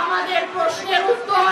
আমাদের প্রশ্নের উত্তর